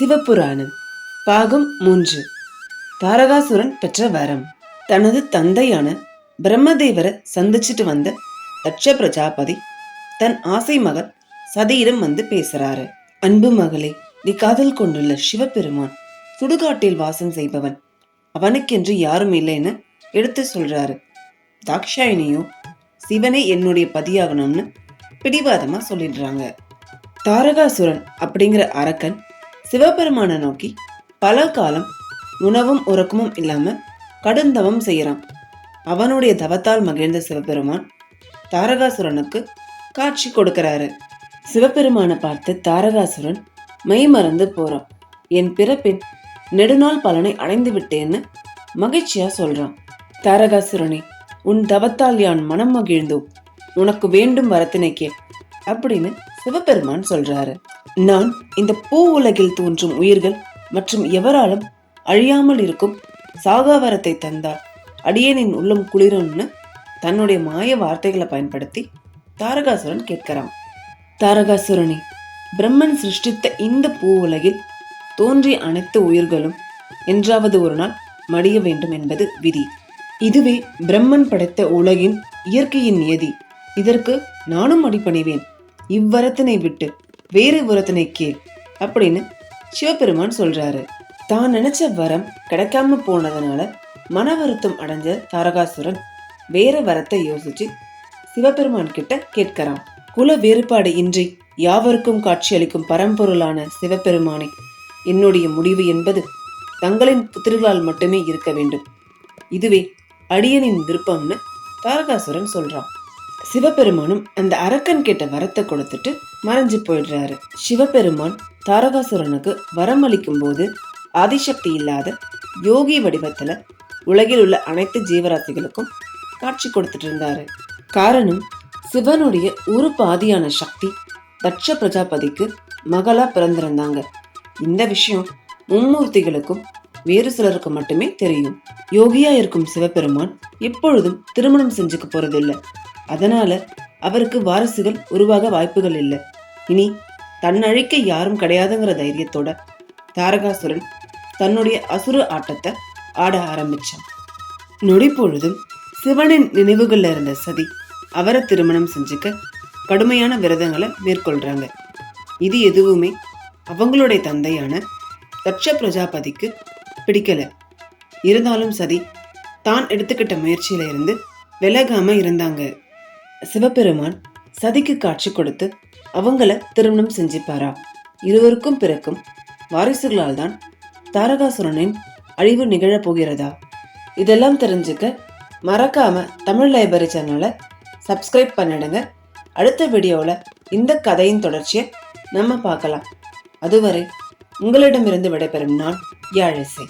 சிவபுராணம் பாகம் மூன்று. தாரகாசுரன் பெற்ற வரம். தனது தந்தையான பிரம்மதேவரை சந்திச்சிட்டு வந்த தட்ச பிரஜாபதி தன் ஆசை மகள் சதியிடம் வந்து பேசுறாரு. அன்பு மகளே நீ காதல் கொண்டுள்ள சிவபெருமான் சுடுகாட்டில் வாசம் செய்பவன் அவனுக்கென்று யாரும் இல்லைன்னு எடுத்து சொல்றாரு. தாக்ஷாயினியோ சிவனே என்னுடைய பதியாகணும்னு பிடிவாதமா சொல்லிடுறாங்க. தாரகாசுரன் அப்படிங்கிற அரக்கன் சிவபெருமானை நோக்கி பல காலம் உணவும் உறக்கமும் இல்லாம கடுந்தவம் செய்யறான். அவனுடைய தவத்தால் மகிழ்ந்த சிவபெருமான் தாரகாசுரனுக்கு காட்சி கொடுக்கிறாரு. சிவபெருமானை பார்த்து தாரகாசுரன் மெய் மறந்து போறான் என் பிறப்பின் நெடுநாள் பலனை அடைந்து விட்டேன்னு மகிழ்ச்சியா சொல்றான். தாரகாசுரனே உன் தவத்தால் யான் மனம் மகிழ்ந்தோம் உனக்கு வேண்டும் வரத்தினைக்கே. அப்படின்னு சிவபெருமான் சொல்றாரு நான் இந்த பூ உலகில் தோன்றும் உயிர்கள் மற்றும் எவராலும் அழியாமல் இருக்கும் சாகாவரத்தை தந்தார். அடியேனின் உள்ளம் குளிரும்னு தன்னுடைய மாய வார்த்தைகளை பயன்படுத்தி தாரகாசுரன் கேட்கிறான். தாரகாசுரனே பிரம்மன் சிருஷ்டித்த இந்த பூ உலகில் தோன்றிய அனைத்து உயிர்களும் என்றாவது ஒரு நாள் மடிய வேண்டும் என்பது விதி. இதுவே பிரம்மன் படைத்த உலகின் இயற்கையின் நியதி. இதற்கு நானும் அடிபணிவேன். இவ்வரத்தினை விட்டு வேறு வரத்தினை கேள் அப்படின்னு சிவபெருமான் சொல்றாரு. தான் நினைச்ச வரம் கிடைக்காம போனதுனால மன வருத்தம் அடைஞ்ச தாரகாசுரன் வேற வரத்தை யோசிச்சு சிவபெருமான் கிட்ட கேட்கிறான். குல வேறுபாடு இன்றி யாவருக்கும் காட்சியளிக்கும் பரம்பொருளான சிவபெருமானே என்னுடைய முடிவு என்பது தங்களின் புத்திரர்களால் மட்டுமே இருக்க வேண்டும். இதுவே அடியனின் விருப்பம்னு தாரகாசுரன் சொல்றான். சிவபெருமானும் அந்த அரக்கன் கேட்ட வரத்தை கொடுத்துட்டு மறைஞ்சு போயிடுறாரு. சிவபெருமான் தாரகாசுரனுக்கு வரம் அளிக்கும் போது ஆதிசக்தி இல்லாத யோகி வடிவத்துல உலகில் உள்ள அனைத்து ஜீவராசிகளுக்கும் காட்சி கொடுத்துட்டு இருந்தாரு. காரணம் சிவனுடைய ஒரு பாதியான சக்தி தட்ச பிரஜாபதிக்கு மகளா பிறந்திருந்தாங்க. இந்த விஷயம் மும்மூர்த்திகளுக்கும் வேறு சிலருக்கு மட்டுமே தெரியும். யோகியா இருக்கும் சிவபெருமான் எப்பொழுதும் திருமணம் செஞ்சுக்க போறதில்ல. அதனால அவருக்கு வாரிசுகள் உருவாக வாய்ப்புகள் இல்லை. இனி தன்னழிக்க யாரும் கிடையாதுங்கிற தைரியத்தோட தாரகாசுரன் தன்னுடைய அசுர ஆட்டத்தை ஆட ஆரம்பிச்சான். நொடி பொழுதும் சிவனின் நினைவுகள்ல இருந்த சதி அவரை திருமணம் செஞ்சுக்க கடுமையான விரதங்களை மேற்கொள்றாங்க. இது எதுவுமே அவங்களுடைய தந்தையான தட்ச பிரஜாபதிக்கு பிடிக்கல. இருந்தாலும் சதி தான் எடுத்துக்கிட்ட முயற்சியில இருந்து விலகாம இருந்தாங்க. சிவபெருமான் சதிக்கு காட்சி கொடுத்து அவங்கள திருமணம் செஞ்சுப்பாரா? இருவருக்கும் பிறக்கும் வாரிசுகளால் தான் தாரகாசுரனின் அழிவு நிகழப் போகிறதா? இதெல்லாம் தெரிஞ்சுக்க மறக்காம தமிழ் லைப்ரரி சேனலை சப்ஸ்கிரைப் பண்ணிடுங்க. அடுத்த வீடியோவில் இந்த கதையின் தொடர்ச்சியை நம்ம பார்க்கலாம். அதுவரை உங்களிடமிருந்து விடைபெறும் நான் யாழிசை.